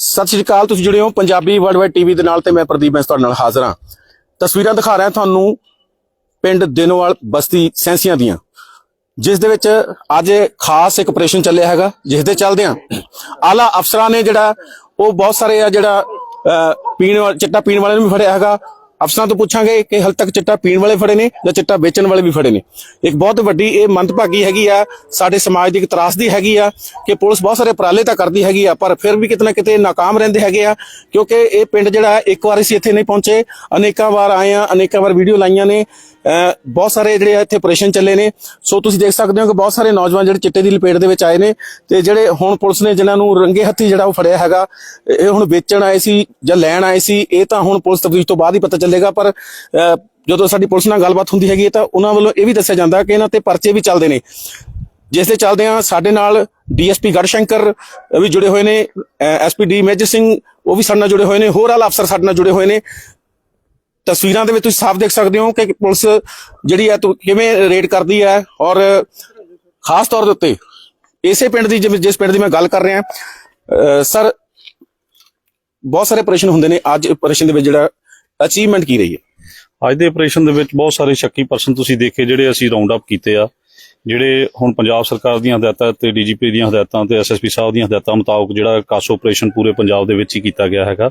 ਸਤਿ ਸ਼੍ਰੀ ਅਕਾਲ, ਤੁਸੀਂ ਜੁੜੇ ਹੋ ਪੰਜਾਬੀ ਵਰਲਡ ਵਾਈਡ ਟੀਵੀ ਦੇ ਨਾਲ ਤੇ ਮੈਂ ਪ੍ਰਦੀਪ ਮੈਂ ਤੁਹਾਡੇ ਨਾਲ ਹਾਜ਼ਰ ਹਾਂ। ਤਸਵੀਰਾਂ ਦਿਖਾ ਰਿਹਾ ਤੁਹਾਨੂੰ ਪਿੰਡ ਦਿਨੋਵਾਲ ਬਸਤੀ ਸੈਂਸੀਆਂ ਦੀਆਂ, ਜਿਸ ਦੇ ਵਿੱਚ ਅੱਜ ਖਾਸ ਇੱਕ ਆਪਰੇਸ਼ਨ ਚੱਲਿਆ ਹੈਗਾ, ਜਿਸ ਦੇ ਚੱਲਦਿਆਂ ਆਲਾ ਅਫਸਰਾਂ ਨੇ ਜਿਹੜਾ, ਉਹ ਬਹੁਤ ਸਾਰੇ ਆ ਜਿਹੜਾ ਪੀਣ ਵਾਲਾ ਚਿੱਟਾ ਪੀਣ ਵਾਲੇ ਨੂੰ ਵੀ ਫੜਿਆ ਹੈਗਾ। ਅਫਸਰਾਂ ਤੋਂ ਪੁੱਛਾਂਗੇ ਕਿ ਹਾਲ ਤੱਕ ਚਿੱਟਾ ਪੀਣ ਵਾਲੇ ਫੜੇ ਨੇ ਜਾਂ ਚਿੱਟਾ ਵੇਚਣ ਵਾਲੇ ਵੀ ਫੜੇ ਨੇ। ਇੱਕ ਬਹੁਤ ਵੱਡੀ ਇਹ ਮੰਦਭਾਗੀ ਹੈਗੀ ਆ ਸਾਡੇ ਸਮਾਜ ਦੀ ਇੱਕ ਤਰਾਸਦੀ ਹੈਗੀ ਆ ਕਿ ਪੁਲਿਸ ਬਹੁਤ ਸਾਰੇ ਉਪਰਾਲੇ ਤਾਂ ਕਰਦੀ ਹੈਗੀ ਆ ਪਰ ਫਿਰ ਵੀ ਕਿਤੇ ਨਾ ਕਿਤੇ ਨਾਕਾਮ ਰਹਿੰਦੇ ਹੈਗੇ ਆ ਕਿਉਂਕਿ ਇਹ ਪਿੰਡ ਜਿਹੜਾ ਹੈ, ਇੱਕ ਵਾਰ ਅਸੀਂ ਇੱਥੇ ਨਹੀਂ ਪਹੁੰਚੇ ਅਨੇਕਾਂ ਵਾਰ ਆਏ ਆ ਅਨੇਕਾਂ ਵਾਰ ਵੀਡੀਓ ਲਾਈਆਂ ਨੇ। ਬਹੁਤ ਸਾਰੇ ਜਿਹੜੇ ਆ ਇੱਥੇ ਆਪਰੇਸ਼ਨ ਚੱਲੇ ਨੇ। ਸੋ ਤੁਸੀਂ ਦੇਖ ਸਕਦੇ ਹੋ ਕਿ ਬਹੁਤ ਸਾਰੇ ਨੌਜਵਾਨ ਜਿਹੜੇ ਚਿੱਟੇ ਦੀ ਲਪੇਟ ਦੇ ਵਿੱਚ ਆਏ ਨੇ ਤੇ ਜਿਹੜੇ ਹੁਣ ਪੁਲਿਸ ਨੇ ਜਿਨ੍ਹਾਂ ਨੂੰ ਰੰਗੇ ਹੱਥੀ ਜਿਹੜਾ ਉਹ ਫੜਿਆ ਹੈਗਾ, ਇਹ ਹੁਣ ਵੇਚਣ ਆਏ ਸੀ ਜਾਂ ਲੈਣ ਆਏ ਸੀ, ਇਹ ਤਾਂ ਹੁਣ ਪੁਲਿਸ ਤਫਤੀਸ਼ ਤੋਂ ਬਾਅਦ ਹੀ ਪਤਾ ਚੱਲੇਗਾ, ਪਰ ਜਦੋਂ ਸਾਡੀ ਪੁਲਿਸ ਨਾਲ ਗੱਲਬਾਤ ਹੁੰਦੀ ਹੈਗੀ ਹੈ ਤਾਂ ਉਹਨਾਂ ਵੱਲੋਂ ਇਹ ਵੀ ਦੱਸਿਆ ਜਾਂਦਾ ਕਿ ਇਹਨਾਂ ਤੇ ਪਰਚੇ ਵੀ ਚੱਲਦੇ ਨੇ। ਜਿਸ ਦੇ ਚੱਲਦੇ ਆ ਸਾਡੇ ਨਾਲ ਡੀਐਸਪੀ ਗੜਸ਼ੰਕਰ ਵੀ ਜੁੜੇ ਹੋਏ ਨੇ ਐਸਪੀਡੀ ਮੇਜਰ ਸਿੰਘ ਉਹ ਵੀ ਸਾਡੇ ਨਾਲ ਜੁੜੇ ਹੋਏ ਨੇ, ਹੋਰ ਆਲਾ ਅਫਸਰ ਸਾਡੇ ਨਾਲ ਜੁੜੇ ਹੋਏ ਨੇ। ਤਸਵੀਰਾਂ ਦੇ ਵਿੱਚ ਤੁਸੀਂ ਸਾਫ਼ ਦੇਖ ਸਕਦੇ ਹੋ ਕਿ ਪੁਲਿਸ ਜਿਹੜੀ ਹੈ ਕਿਵੇਂ ਰੇਡ ਕਰਦੀ ਹੈ ਔਰ ਖਾਸ ਤੌਰ ਦੇ ਉੱਤੇ ਇਸੇ ਪਿੰਡ ਦੀ ਜਿਵੇਂ- ਜਿਸ ਪਿੰਡ ਦੀ ਮੈਂ ਗੱਲ ਕਰ ਰਿਹਾ ਸਰ, ਬਹੁਤ ਸਾਰੇ ਆਪਰੇਸ਼ਨ ਹੁੰਦੇ ਨੇ। ਅੱਜ ਆਪਰੇਸ਼ਨ ਦੇ ਵਿੱਚ ਜਿਹੜਾ ਅਚੀਵਮੈਂਟ ਕੀ ਰਹੀ ਹੈ? ਅੱਜ ਦੇ ਆਪਰੇਸ਼ਨ ਦੇ ਵਿੱਚ ਬਹੁਤ ਸਾਰੇ ਸ਼ੱਕੀ ਪਰਸਨ ਤੁਸੀਂ ਦੇਖੇ ਜਿਹੜੇ ਅਸੀਂ ਰਾਉਂਡ ਅਪ ਕੀਤੇ ਆ, ਜਿਹੜੇ ਹੁਣ ਪੰਜਾਬ ਸਰਕਾਰ ਦੀਆਂ ਹਦਾਇਤਾਂ ਤੇ ਡੀਜੀਪੀ ਦੀਆਂ ਹਦਾਇਤਾਂ ਤੇ ਐਸਐਸਪੀ ਸਾਹਿਬ ਦੀਆਂ ਹਦਾਇਤਾਂ ਮੁਤਾਬਕ ਜਿਹੜਾ ਕਾਸ ਆਪਰੇਸ਼ਨ ਪੂਰੇ ਪੰਜਾਬ ਦੇ ਵਿੱਚ ਹੀ ਕੀਤਾ ਗਿਆ ਹੈਗਾ।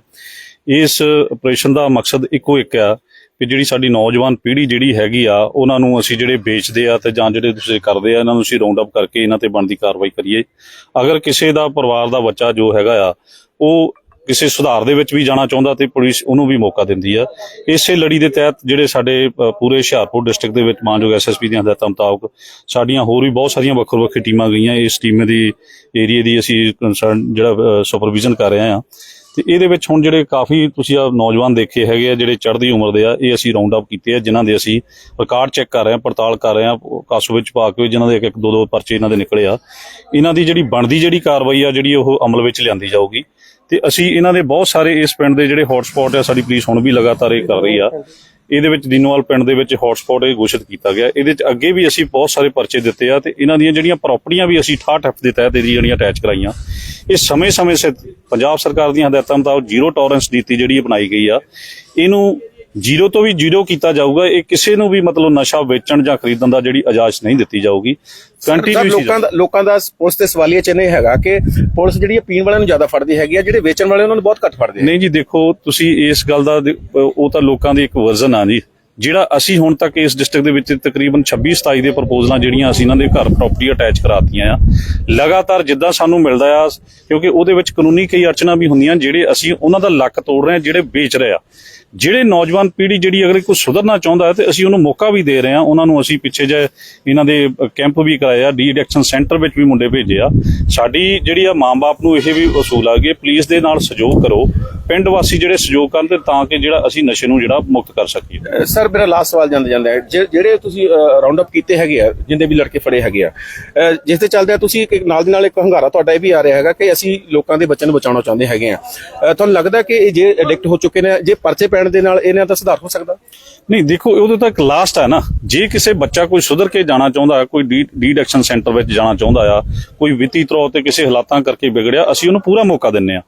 ਇਸ ਆਪਰੇਸ਼ਨ ਦਾ ਮਕਸਦ ਇੱਕੋ ਇੱਕ ਆ ਕਿ ਜਿਹੜੀ ਸਾਡੀ ਨੌਜਵਾਨ ਪੀੜ੍ਹੀ ਜਿਹੜੀ ਹੈਗੀ ਆ, ਉਹਨਾਂ ਨੂੰ ਅਸੀਂ ਜਿਹੜੇ ਵੇਚਦੇ ਆ ਤੇ ਜਾਂ ਜਿਹੜੇ ਤੁਸੀਂ ਕਰਦੇ ਆ, ਇਹਨਾਂ ਨੂੰ ਅਸੀਂ ਰਾਉਂਡ ਅਪ ਕਰਕੇ ਇਹਨਾਂ ਤੇ ਬਣਦੀ ਕਾਰਵਾਈ ਕਰੀਏ। ਅਗਰ ਕਿਸੇ ਦਾ ਪਰਿਵਾਰ ਦਾ ਬੱਚਾ ਜੋ ਹੈਗਾ ਆ, ਉਹ ਕਿਸੇ ਸੁਧਾਰ ਦੇ ਵਿੱਚ ਵੀ ਜਾਣਾ ਚਾਹੁੰਦਾ ਤੇ ਪੁਲਿਸ ਉਹਨੂੰ ਵੀ ਮੌਕਾ ਦਿੰਦੀ ਆ। ਇਸੇ ਲੜੀ ਦੇ ਤਹਿਤ ਜਿਹੜੇ ਸਾਡੇ ਪੂਰੇ ਹੁਸ਼ਿਆਰਪੁਰ ਡਿਸਟ੍ਰਿਕਟ ਦੇ ਵਿੱਚ ਮਾਨਯੋਗ ਐਸਐਸਪੀ ਦੀਆਂ ਹਦਾਇਤਾਂ ਮੁਤਾਬਕ ਸਾਡੀਆਂ ਹੋਰ ਵੀ ਬਹੁਤ ਸਾਰੀਆਂ ਵੱਖੋ ਵੱਖਰੀ ਟੀਮਾਂ ਗਈਆਂ। ਇਸ ਟੀਮ ਦੀ ਏਰੀਆ ਦੀ ਅਸੀਂ ਕੰਸਰਨ ਜਿਹੜਾ ਸੁਪਰਵਿਜ਼ਨ ਕਰ ਰਹੇ ਆ। ਤੇ ਇਹਦੇ ਵਿੱਚ ਹੁਣ ਜਿਹੜੇ ਕਾਫੀ ਤੁਸੀਂ ਆ ਨੌਜਵਾਨ ਦੇਖੇ ਹੈਗੇ ਆ, ਜਿਹੜੇ ਚੜ੍ਹਦੀ ਉਮਰ ਦੇ ਆ, ਇਹ ਅਸੀਂ ਰਾਉਂਡ ਅਪ ਕੀਤੇ ਆ, ਜਿਨ੍ਹਾਂ ਦੇ ਅਸੀਂ ਰਿਕਾਰਡ ਚੈੱਕ ਕਰ ਰਹੇ ਆ ਪੜਤਾਲ ਕਰ ਰਹੇ ਆ ਕਾਸੂ ਵਿੱਚ ਪਾ ਕੇ ਜਿਨ੍ਹਾਂ ਦੇ ਇੱਕ ਇੱਕ ਦੋ ਦੋ ਪਰਚੇ ਇਹਨਾਂ ਦੇ ਨਿਕਲੇ ਆ। ਇਹਨਾਂ ਦੀ ਜਿਹੜੀ ਬਣਦੀ ਜਿਹੜੀ ਕਾਰਵਾਈ ਆ, ਜਿਹੜੀ ਉਹ ਅਮਲ ਵਿੱਚ ਲਿਆਂਦੀ ਜਾਊਗੀ। ਤੇ ਅਸੀਂ ਇਹਨਾਂ ਦੇ ਬਹੁਤ ਸਾਰੇ ਇਸ ਪਿੰਡ ਦੇ ਜਿਹੜੇ ਹੌਟਸਪੌਟ ਆ, ਸਾਡੀ ਪੁਲਿਸ ਹੁਣ ਵੀ ਲਗਾਤਾਰ ਇਹ ਕਰ ਰਹੀ ਆ। ਇਹਦੇ ਵਿੱਚ ਦੀਨੋਵਾਲ ਪਿੰਡ ਦੇ ਵਿੱਚ ਹੌਟਸਪੌਟ ਇਹ ਘੋਸ਼ਿਤ ਕੀਤਾ ਗਿਆ। ਇਹਦੇ ਚ ਅੱਗੇ ਵੀ ਅਸੀਂ ਬਹੁਤ ਸਾਰੇ ਪਰਚੇ ਦਿੱਤੇ ਆ ਤੇ ਇਹਨਾਂ ਦੀਆਂ ਜਿਹੜੀਆਂ ਪ੍ਰਾਪਰਟੀਆਂ ਵੀ ਅਸੀਂ 68 ਐਫ ਦੇ ਤਹਿਤ ਇਹਦੀ ਜਿਹੜੀਆਂ ਅਟੈਚ ਕਰਾਈਆਂ, ਇਹ ਸਮੇਂ-ਸਮੇਂ ਸਿਰ ਪੰਜਾਬ ਸਰਕਾਰ ਦੀਆਂ ਹਦਾਇਤਾਂ ਮੁਤਾਬਕ ਜ਼ੀਰੋ ਟੋਲਰੈਂਸ ਨੀਤੀ ਜਿਹੜੀ ਇਹ ਬਣਾਈ ਗਈ ਆ। ਇਹਨੂੰ ਜ਼ੀਰੋ ਤੋਂ ਵੀ ਜ਼ੀਰੋ ਕੀਤਾ ਜਾਊਗਾ ਇਹ ਕਿਸੇ ਨੂੰ ਵੀ ਮਤਲਬ ਨਸ਼ਾ ਵੇਚਣ ਜਾਂ ਖਰੀਦਣ ਦਾ ਜਿਹੜੀ ਇਜਾਜ਼ਤ ਨਹੀਂ ਦਿੱਤੀ ਜਾਊਗੀ। ਸਰ ਕੰਟੀਨਿਊਸਲੀ ਲੋਕਾਂ ਦਾ ਲੋਕਾਂ ਦਾ ਪੁਲਿਸ ਤੇ ਸਵਾਲੀਆ ਚਿੰਨ੍ਹ ਇਹ ਹੈਗਾ ਕਿ ਪੁਲਿਸ ਜਿਹੜੀ ਹੈ ਪੀਣ ਵਾਲਿਆਂ ਨੂੰ ਜ਼ਿਆਦਾ ਫੜਦੀ ਹੈਗੀ ਆ ਜਿਹੜੇ ਵੇਚਣ ਵਾਲੇ ਉਹਨਾਂ ਨੂੰ ਬਹੁਤ ਘੱਟ ਫੜਦੇ ਨਹੀਂ ਜੀ ਦੇਖੋ ਤੁਸੀਂ ਇਸ ਗੱਲ ਦੇ- ਉਹ ਤਾਂ ਲੋਕਾਂ ਦੀ ਇੱਕ ਵਰਜ਼ਨ ਆ ਜੀ। ਜਿਹੜਾ ਅਸੀਂ ਹੁਣ ਤੱਕ ਇਸ ਡਿਸਟ੍ਰਿਕਟ ਦੇ ਵਿੱਚ ਤਕਰੀਬਨ 26 27 ਦੇ ਪ੍ਰਪੋਜ਼ਲਾਂ ਜਿਹੜੀਆਂ ਅਸੀਂ ਇਹਨਾਂ ਦੇ ਘਰ ਪ੍ਰਾਪਰਟੀ ਅਟੈਚ ਕਰਾਤੀਆਂ ਆ, ਲਗਾਤਾਰ ਜਿੱਦਾਂ ਸਾਨੂੰ ਮਿਲਦਾ ਆ, ਕਿਉਂਕਿ ਉਹਦੇ ਵਿੱਚ ਕਾਨੂੰਨੀ ਕਈ ਅੜਚਨਾਂ ਵੀ ਹੁੰਦੀਆਂ ਜਿਹੜੇ ਅਸੀਂ ਉਹਨਾਂ ਦਾ ਲੱਕ ਤੋੜ ਰਹੇ ਆ, ਜਿਹੜੇ ਵੇਚ ਰਹੇ ਆ। ਜਿਹੜੇ ਨੌਜਵਾਨ ਪੀੜ੍ਹੀ ਜਿਹੜੀ ਅਗਰ ਕੋਈ ਸੁਧਰਨਾ ਚਾਹੁੰਦਾ ਹੈ ਤੇ ਅਸੀਂ ਉਹਨੂੰ ਮੌਕਾ ਵੀ ਦੇ ਰਹੇ ਹਾਂ ਉਹਨਾਂ ਨੂੰ ਅਸੀਂ ਪਿੱਛੇ ਜੇ ਇਹਨਾਂ ਦੇ ਕੈਂਪ ਵੀ ਕਰਾਏ ਆ, ਡੀ ਐਡਿਕਸ਼ਨ ਸੈਂਟਰ ਵਿੱਚ ਵੀ ਮੁੰਡੇ ਭੇਜੇ ਆ। ਸਾਡੀ ਜਿਹੜੀ ਆ ਮਾਂ-ਬਾਪ ਨੂੰ ਇਹ ਵੀ ਅਸੂਲ ਆ ਗਏ ਪੁਲਿਸ ਦੇ ਨਾਲ ਸਹਿਯੋਗ ਕਰੋ, ਪਿੰਡ ਵਾਸੀ ਜਿਹੜੇ ਸਹਿਯੋਗ ਕਰਨ ਤੇ ਤਾਂ ਕਿ ਜਿਹੜਾ ਅਸੀਂ ਨਸ਼ੇ ਨੂੰ ਜਿਹੜਾ ਮੁਕਤ ਕਰ ਸਕੀਏ। ਸਰ ਸਰ ਮੇਰਾ ਲਾਸਟ ਸਵਾਲ ਜਾਂਦੇ ਜਾਂਦਾ ਜਿਹੜੇ ਤੁਸੀਂ ਰਾਉਂਡ ਅਪ ਕੀਤੇ ਹੈਗੇ ਆ ਜਿੰਦੇ ਵੀ ਲੜਕੇ ਫੜੇ ਹੈਗੇ ਆ ਜਿਸ ਤੇ ਚੱਲਦੇ ਤੁਸੀਂ ਨਾਲ ਦੀ ਨਾਲ ਇੱਕ ਹੰਗਾਰਾ ਤੁਹਾਡਾ ਇਹ ਵੀ ਆ ਰਿਹਾ ਹੈਗਾ ਕਿ ਅਸੀਂ ਲੋਕਾਂ ਦੇ ਬੱਚਿਆਂ ਨੂੰ ਬਚਾਉਣਾ ਚਾਹੁੰਦੇ ਹੈਗੇ ਆ। ਤੁਹਾਨੂੰ ਲੱਗਦਾ ਕਿ ਜੇ ਐਡਿਕਟ ਹੋ ਚੁੱਕੇ ਨੇ, ਜੇ ਪਰਚੇ ਪੈਣ ਦੇ ਨਾਲ ਇਹਨਾਂ ਦਾ ਸੁਧਾਰ ਹੋ ਸਕਦਾ? ਨਹੀਂ, ਦੇਖੋ ਉਹਦੇ ਤਾਂ ਲਾਸਟ ਹੈ ਨਾ। ਜੇ ਕਿਸੇ ਬੱਚਾ ਕੋਈ ਸੁਧਰ ਕੇ ਜਾਣਾ ਚਾਹੁੰਦਾ, ਕੋਈ ਡੀ ਡੀਡਕਸ਼ਨ ਸੈਂਟਰ ਵਿੱਚ ਜਾਣਾ ਚਾਹੁੰਦਾ ਆ, ਕੋਈ ਵਿੱਤੀ ਤੌਰ ਤੇ ਕਿਸੇ ਹਾਲਾਤਾਂ ਕਰਕੇ ਵਿਗੜਿਆ, ਅਸੀਂ ਉਹਨੂੰ ਪੂਰਾ ਮੌਕਾ ਦਿੰਨੇ ਆ।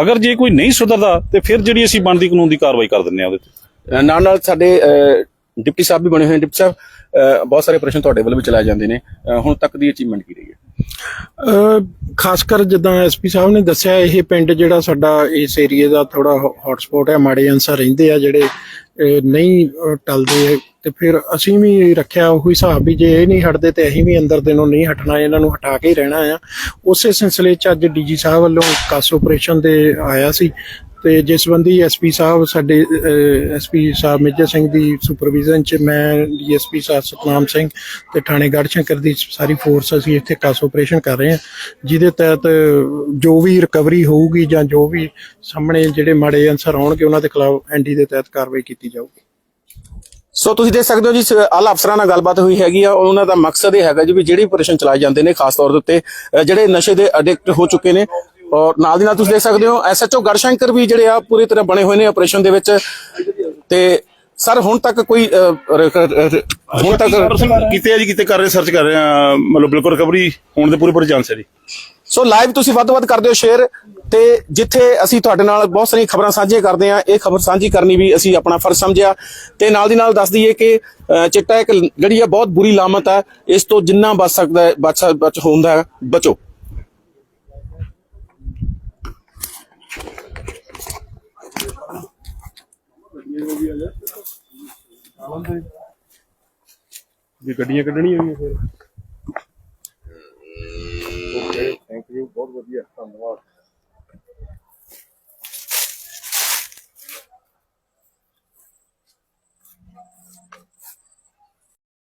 ਅਗਰ ਜੇ ਕੋਈ ਨਹੀਂ ਸੁਧਰਦਾ, ਤੇ ਫਿਰ ਜਿਹੜੀ ਅਸੀਂ ਬਣਦੀ ਕਾਨੂੰਨ ਦੀ ਕਾਰਵਾਈ ਕਰ ਦਿੰਨੇ ਆ ਉਹਦੇ ਤੇ। ਨਾਲ ਨਾਲ ਸਾਡੇ ਡਿਪਟੀ ਸਾਹਿਬ ਵੀ ਬਣੇ ਹੋਏ ਨੇ। ਡਿਪਟੀ ਸਾਹਿਬ ਬਹੁਤ ਸਾਰੇ ਆਪਰੇਸ਼ਨ ਤੁਹਾਡੇ ਵੱਲੋਂ ਵੀ ਚਲਾਏ ਜਾਂਦੇ ਨੇ। ਹੁਣ ਤੱਕ ਦੀ ਅਚੀਵਮੈਂਟ ਕੀ ਰਹੀ ਹੈ? ਖਾਸ ਕਰ ਜਿੱਦਾਂ ਐਸਪੀ ਸਾਹਿਬ ਨੇ ਦੱਸਿਆ, ਇਹ ਪਿੰਡ ਜਿਹੜਾ ਸਾਡਾ, ਇਸ ਏਰੀਏ ਦਾ ਥੋੜਾ ਹੌਟਸਪੌਟ ਹੈ, ਮਾੜੇ ਅੰਸਰ ਰਹਿੰਦੇ ਆ ਜਿਹੜੇ ਨਹੀਂ ਟਲਦੇ ਤੇ ਫਿਰ ਅਸੀਂ ਵੀ ਰੱਖਿਆ ਉਹੀ ਹਿਸਾਬ ਵੀ, ਜੇ ਇਹ ਨਹੀਂ ਹਟਦੇ ਤੇ ਅਸੀਂ ਵੀ ਅੰਦਰ ਦਿਨੋਂ ਨਹੀਂ ਹਟਣਾ, ਇਹਨਾਂ ਨੂੰ ਹਟਾ ਕੇ ਹੀ ਰਹਿਣਾ ਆ। ਉਸੇ ਸਿਲਸਿਲੇ ਚ ਅੱਜ ਡੀਜੀ ਸਾਹਿਬ ਵੱਲੋਂ ਕਾਸ ਆਪਰੇਸ਼ਨ ਦੇ ਆਇਆ ਸੀ। ਤੇ ਜਿਸ ਸੰਬੰਧੀ ਐਸਪੀ ਸਾਹਿਬ ਸਾਡੇ ਐਸਪੀ ਸਾਹਿਬ ਮੇਜਰ ਸਿੰਘ ਦੀ ਸੁਪਰਵਿਜ਼ਨ ਚ ਮੈਂ ਡੀਐਸਪੀ ਸਾਹਿਬ ਸਤਨਾਮ ਸਿੰਘ ਤੇ ਥਾਣੇ ਗੜਸ਼ੰਕਰ ਦੀ ਸਾਰੀ ਫੋਰਸ ਅਸੀਂ ਇੱਥੇ ਕਾਸ ਆਪਰੇਸ਼ਨ ਕਰ ਰਹੇ ਹਾਂ, ਜਿਹਦੇ ਤਹਿਤ ਜੋ ਵੀ ਰਿਕਵਰੀ ਹੋਊਗੀ ਜਾਂ ਜੋ ਵੀ ਸਾਹਮਣੇ ਜਿਹੜੇ ਮਾੜੇ ਅਨਸਰ ਆਉਣਗੇ, ਉਹਨਾਂ ਦੇ ਖਿਲਾਫ ਐਨਡੀ ਦੇ ਤਹਿਤ ਕਾਰਵਾਈ ਕੀਤੀ ਜਾਊਗੀ। ਸੋ ਤੁਸੀਂ ਦੇਖ ਸਕਦੇ ਹੋ ਜੀ, ਸ- ਆਲਾ ਅਫਸਰਾਂ ਨਾਲ ਗੱਲਬਾਤ ਹੋਈ ਹੈਗੀ ਆ, ਉਹਨਾਂ ਦਾ ਮਕਸਦ ਇਹ ਹੈਗਾ ਜੀ ਵੀ ਜਿਹੜੀ ਆਪਰੇਸ਼ਨ ਚਲਾਏ ਜਾਂਦੇ ਨੇ, ਖਾਸ ਤੌਰ ਦੇ ਉੱਤੇ ਜਿਹੜੇ ਨਸ਼ੇ ਦੇ ਐਡਿਕਟ ਹੋ ਚੁੱਕੇ ਨੇ ਔਰ ਨਾਲ ਦੀ ਨਾਲ ਤੁਸੀਂ ਦੇਖ ਸਕਦੇ ਹੋ ਐਸਐਚਓ ਗੜਸ਼ੰਕਰ ਵੀ ਜਿਹੜੇ ਆ ਪੂਰੀ ਤਰ੍ਹਾਂ ਬਣੇ ਹੋਏ ਨੇ ਆਪਰੇਸ਼ਨ ਦੇ ਵਿੱਚ। ਤੇ ਸਰ ਹੁਣ ਤੱਕ ਕੋਈ ਹੁਣ ਤੱਕ ਕਿਤੇ ਅਜ ਕਿਤੇ ਕਰ ਰਹੇ ਸਰਚ ਕਰ ਰਹੇ ਆ ਮਤਲਬ ਬਿਲਕੁਲ ਰਿਕਵਰੀ ਹੋਣ ਦੇ ਪੂਰੇ ਪੂਰੇ ਚਾਂਸ ਹੈ ਜੀ। ਸੋ ਲਾਈਵ ਤੁਸੀਂ ਵੱਧ ਵੱਧ ਕਰ ਦਿਓ ਸ਼ੇਅਰ ਤੇ ਜਿੱਥੇ ਅਸੀਂ ਤੁਹਾਡੇ ਨਾਲ ਬਹੁਤ ਸਾਰੀਆਂ ਖਬਰਾਂ ਸਾਂਝੀਆਂ ਕਰਦੇ ਆ ਇਹ ਖਬਰ ਸਾਂਝੀ ਕਰਨੀ ਵੀ ਅਸੀਂ ਆਪਣਾ ਫਰਜ਼ ਸਮਝਿਆ। ਤੇ ਨਾਲ ਦੀ ਨਾਲ ਦੱਸ ਦਈਏ ਕਿ ਚਿੱਟਾ ਇੱਕ ਜਿਹੜੀ ਆ ਬਹੁਤ ਬੁਰੀ ਲਾਮਤ ਆ ਇਸ ਤੋਂ ਜਿੰਨਾ ਬਚ ਸਕਦਾ ਬਚ ਹੁੰਦਾ ਬਚੋ। ਜੇ ਗੱਡੀਆਂ ਕੱਢਣੀਆਂ ਹੋਈਆਂ ਫਿਰ। ਓਕੇ ਥੈਂਕ ਯੂ ਬਹੁਤ ਵਧੀਆ ਧੰਨਵਾਦ।